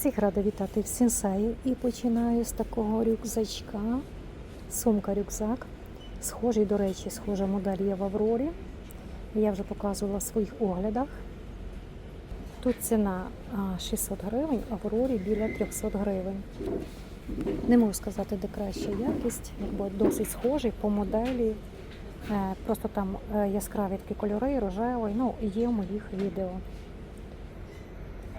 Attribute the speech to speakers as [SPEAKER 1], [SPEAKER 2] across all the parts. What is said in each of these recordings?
[SPEAKER 1] Всіх рада вітати в сенсеї і починаю з такого рюкзачка. Сумка-рюкзак. Схожий, до речі, схожа модель є в Аврорі. Я вже показувала в своїх оглядах. Тут ціна 600 гривень, а в Аврорі біля 300 гривень. Не можу сказати, де краща якість, якби досить схожий по моделі. Е, Просто там е, яскраві такі кольори, рожевий, ну, є в моїх відео.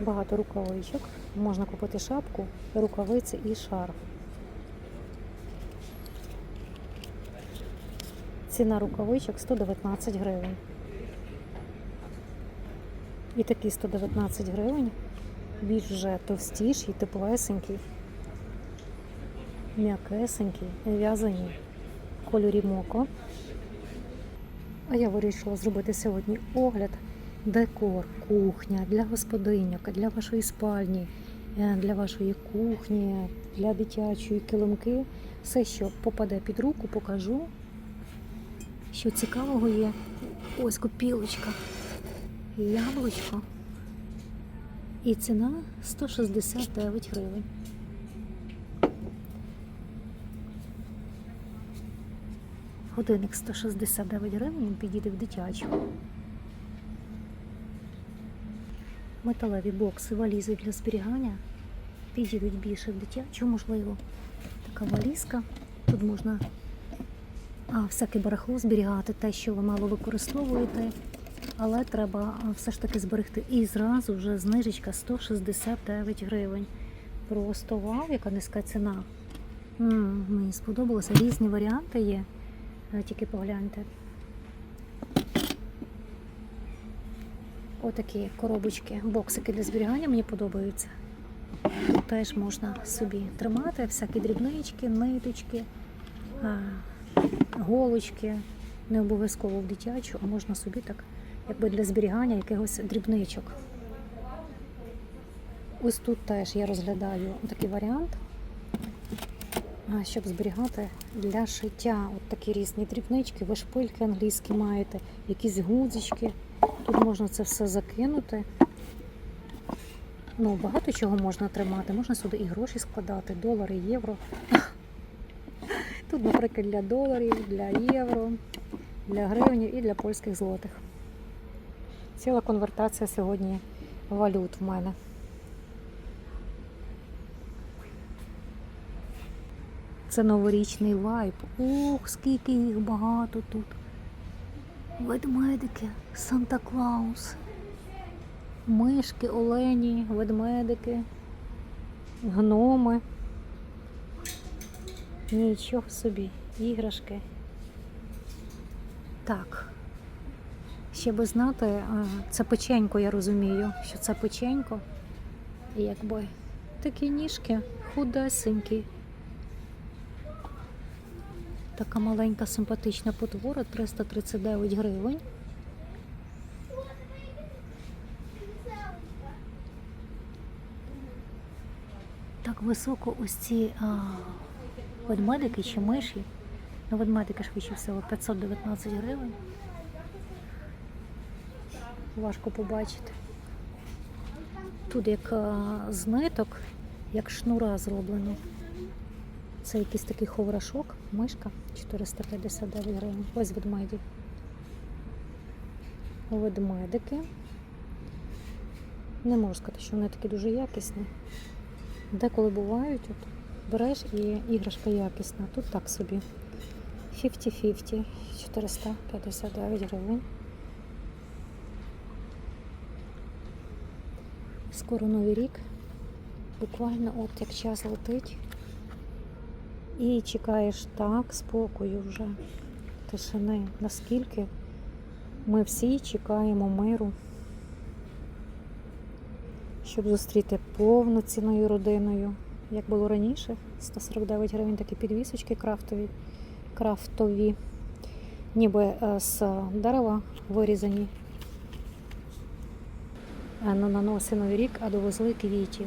[SPEAKER 1] Багато рукавичок. Можна купити шапку, рукавиці і шарф. Ціна рукавичок 119 гривень. І такі 119 гривень, більш вже товстіші, теплесенькі, м'якесенькі, в'язані в кольорі моко. А я вирішила зробити сьогодні огляд декор, кухня для господиньок, для вашої спальні, е, для вашої кухні, для дитячої килимки. Все, що попаде під руку, покажу. Що цікавого є. Ось копілочка, яблучко. І ціна 169 гривень. Годинник 169 гривень, він підійде в дитячу. Металеві бокси, валізи для зберігання підійдуть більше в дитячу, можливо. Така валізка. Тут можна а, всяке барахло зберігати, те, що ви мало використовуєте. Але треба все ж таки зберегти. І зразу вже знижечка 169 гривень. Просто вау, яка низька ціна. м мені сподобалося. Різні варіанти є. Е, Тільки погляньте. Отакі коробочки, боксики для зберігання мені подобаються. Тут теж можна собі тримати всякі дрібнички, ниточки, голочки. Не обов'язково в дитячу, а можна собі так, якби для зберігання якихось дрібничок. Ось тут теж я розглядаю такий варіант, щоб зберігати для шиття. От такі різні дрібнички, ви шпильки англійські маєте, якісь гудзички. Тут можна це все закинути. Ну, багато чого можна тримати. Можна сюди і гроші складати, долари, євро. Тут, наприклад, для доларів, для євро, для гривень і для польських злотих. Ціла конвертація сьогодні валют в мене. Це новорічний вайб. Ух, скільки їх багато тут. Ведмедики, Санта-Клаус, мишки, олені, ведмедики, гноми. Нічого собі, іграшки. Так. Ще би знати, це печенько, я розумію, що це печенько. І Якби такі ніжки худесенькі. Така маленька симпатична потвора 339 гривень. Так високо ось ці а, ведмедики чи миші. Ну, ведмедики швидше всього 519 гривень. Важко побачити. Тут як а, з ниток, як шнура зроблено. Це якийсь такий ховрашок, мишка 459 гривень. Ось ведмеді. Ведмедики. Не можу сказати, що вони такі дуже якісні. Деколи бувають, от береш і іграшка якісна. Тут так собі. 50-50, 459 гривень. Скоро новий рік. Буквально от як час летить. І чекаєш так спокою вже, тишини. Наскільки ми всі чекаємо миру, щоб зустріти повноцінною родиною. Як було раніше, 149 гривень такі підвісочки крафтові, крафтові, ніби е, з дерева вирізані. А на наносі новий рік, а довезли квітів.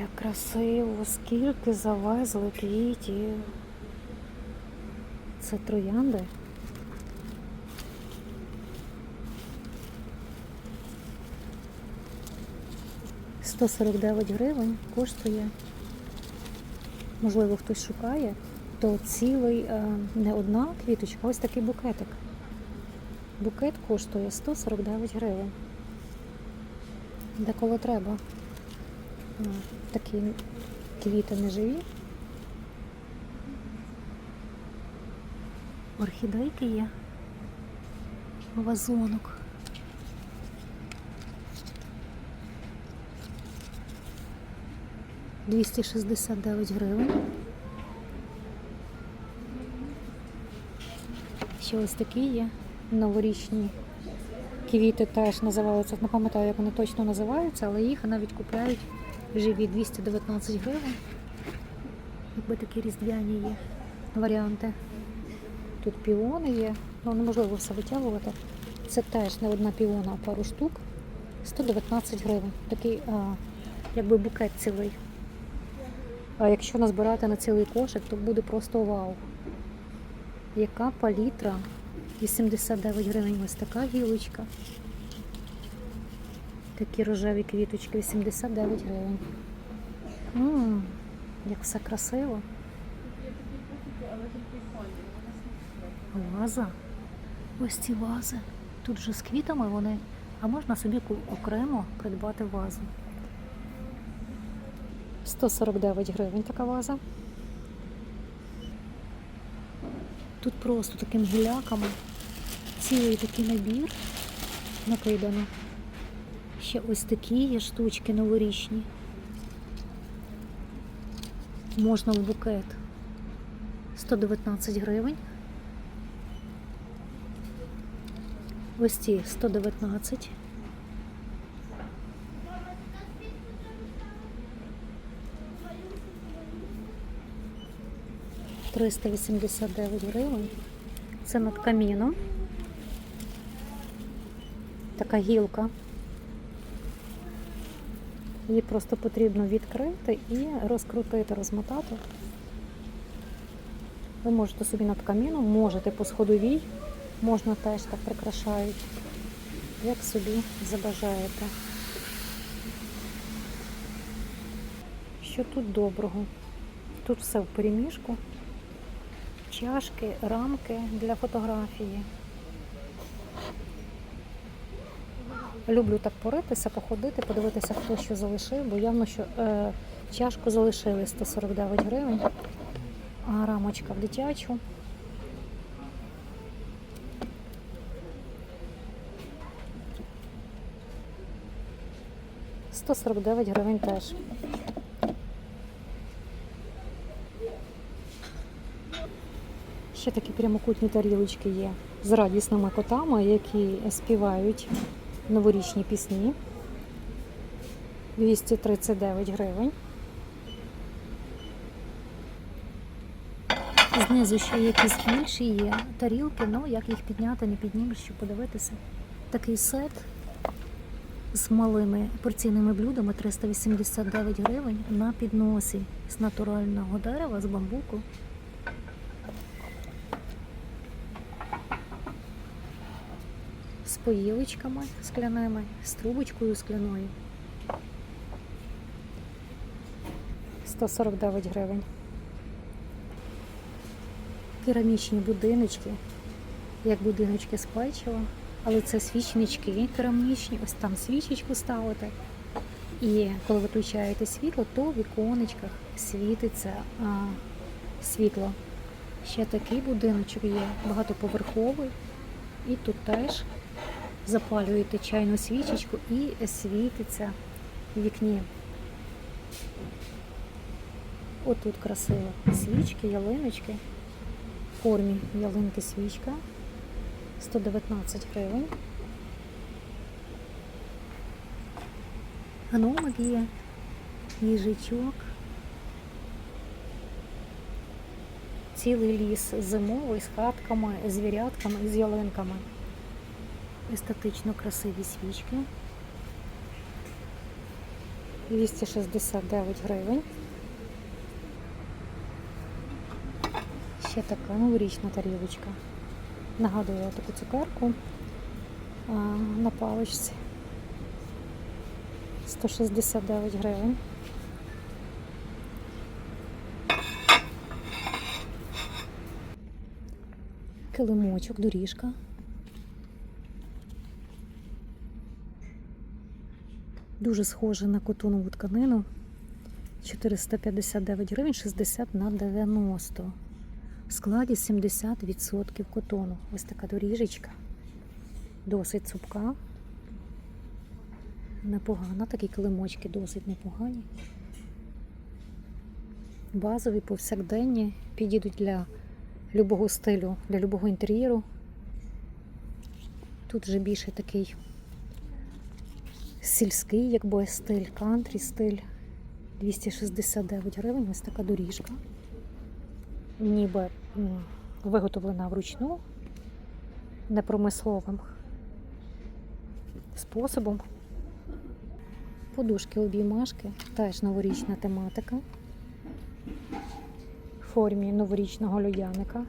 [SPEAKER 1] Як красиво, скільки завезли квітів. Це троянди. 149 гривень коштує. Можливо, хтось шукає, то цілий е, не одна квіточка, ось такий букетик. Букет коштує 149 гривень. Деколи треба. Такі квіти неживі. Орхідейки є. Вазонок. Двісті шістдесят дев'ять гривень. Ще ось такі є новорічні квіти теж називаються. Не пам'ятаю, як вони точно називаються, але їх навіть купляють живі 219 гривень. Якби такі різдвяні є варіанти. Тут піони є, ну неможливо все витягувати. Це теж не одна піона, а пару штук. 119 гривень. Такий а, якби букет цілий. А якщо назбирати на цілий кошик, то буде просто вау. Яка палітра? 89 гривень. Ось така гілочка. Такі рожеві квіточки, 89 гривень. Ммм, як все красиво. Ваза. Ось ці вази. Тут же з квітами вони, а можна собі окремо придбати вазу. 149 гривень така ваза. Тут просто такими гіляками цілий такий набір накидано. Ще ось такі є штучки новорічні. Можна в букет. 119 гривень. Ось ці 119. Триста вісімдесят дев'ять гривень. Це над каміном. Така гілка. Її просто потрібно відкрити і розкрутити, розмотати. Ви можете собі над каміном, можете по сходовій, можна теж так прикрашають, як собі забажаєте. Що тут доброго? Тут все в переміжку. Чашки, рамки для фотографії. Люблю так поритися, походити, подивитися, хто що залишив, бо явно, що е, чашку залишили 149 гривень, а рамочка в дитячу. Сто сорок дев'ять гривень теж. Ще такі прямокутні тарілочки є з радісними котами, які співають новорічні пісні. 239 гривень. Знизу ще якісь більші є тарілки, ну як їх підняти, не піднімеш, щоб подивитися. Такий сет з малими порційними блюдами 389 гривень на підносі з натурального дерева, з бамбуку. З поїлочками скляними, з трубочкою скляною. 149 гривень. Керамічні будиночки, як будиночки з печива, але це свічнички керамічні, ось там свічечку ставите. І коли виключаєте світло, то в віконечках світиться а, світло. Ще такий будиночок є, багатоповерховий. І тут теж запалюєте чайну свічечку і світиться в вікні. Отут красиво. Свічки, ялиночки. В формі ялинки свічка. 119 гривень. Гномик є, їжачок. Цілий ліс зимовий з хатками, звірятками і з ялинками естетично красиві свічки. 269 гривень. Ще така новорічна тарілочка. Нагадую таку цукерку а, на паличці. 169 гривень. Килимочок, доріжка. Дуже схоже на котонову тканину. 459 гривень 60 на 90. В складі 70% котону. Ось така доріжечка. Досить цупка. Непогана, такі килимочки досить непогані. Базові, повсякденні, підійдуть для любого стилю, для любого інтер'єру. Тут вже більше такий сільський, якби стиль, кантрі стиль. 269 гривень, ось така доріжка. Ніби виготовлена вручну, непромисловим способом. Подушки обіймашки, теж новорічна тематика. В формі новорічного людяника.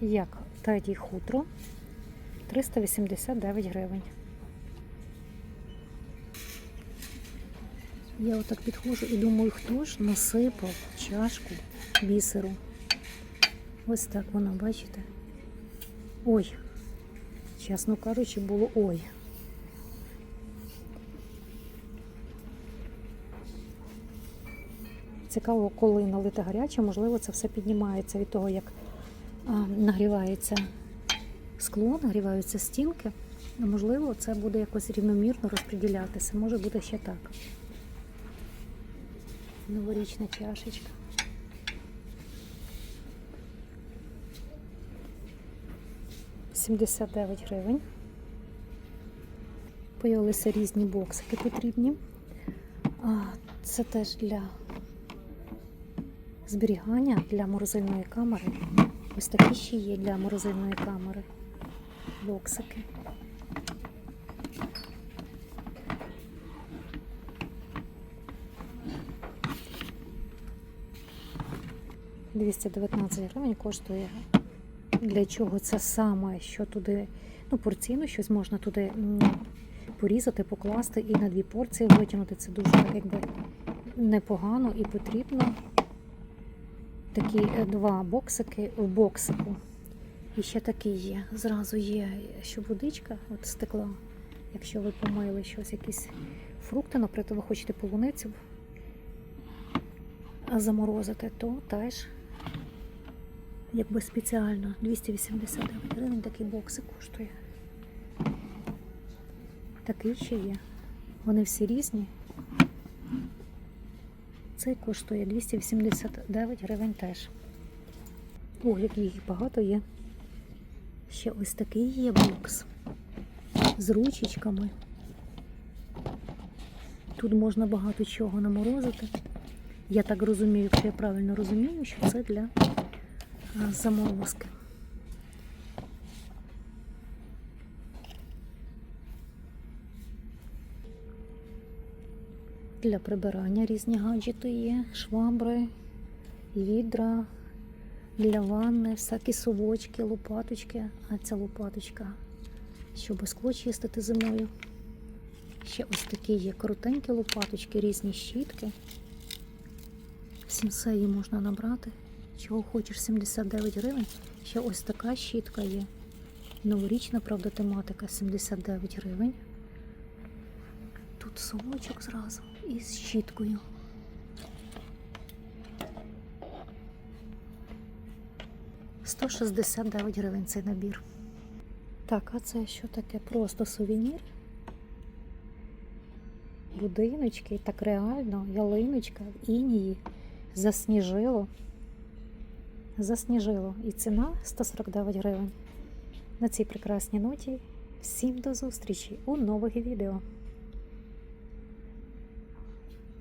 [SPEAKER 1] Як третій хутро 389 гривень. Я отак підходжу і думаю, хто ж насипав чашку бісеру. Ось так воно, бачите? Ой, чесно кажучи, було ой. Цікаво, коли налите гаряче, можливо, це все піднімається від того, як нагрівається скло, нагріваються стінки. Можливо, це буде якось рівномірно розподілятися. Може бути ще так. Новорічна чашечка. Сімдесят дев'ять гривень. Появилися різні боксики потрібні. А, Це теж для зберігання для морозильної камери. Ось такі ще є для морозильної камери. Боксики. Двісті дев'ятнадцять гривень коштує. Для чого це саме? Що туди, ну, порційно щось можна туди порізати, покласти і на дві порції витягнути. Це дуже так якби непогано і потрібно. Такі е, два боксики в боксику. І ще такий є. Зразу є, що водичка от стекла. Якщо ви помили щось, якісь фрукти, наприклад, ви хочете полуницю заморозити, то теж якби спеціально 289 гривень такий боксик коштує. Такий ще є. Вони всі різні. Цей коштує 289 гривень теж. О, як їх багато є. Ще ось такий є бокс з ручечками. Тут можна багато чого наморозити. Я так розумію, якщо я правильно розумію, що це для а. Для прибирання різні гаджети є, швабри, відра, для ванни, всякі совочки, лопаточки. А ця лопаточка, щоб скло чистити зимою. Ще ось такі є коротенькі лопаточки, різні щітки. Сімсеї можна набрати. Чого хочеш, 79 гривень. Ще ось така щітка є. Новорічна, правда, тематика 79 гривень. Тут совочок зразу із щіткою. Сто шістдесят дев'ять гривень цей набір. Так, а це що таке? Просто сувенір. Будиночки, так реально, ялиночка в інії засніжило. Засніжило. І ціна 149 гривень. На цій прекрасній ноті. Всім до зустрічі у нових відео.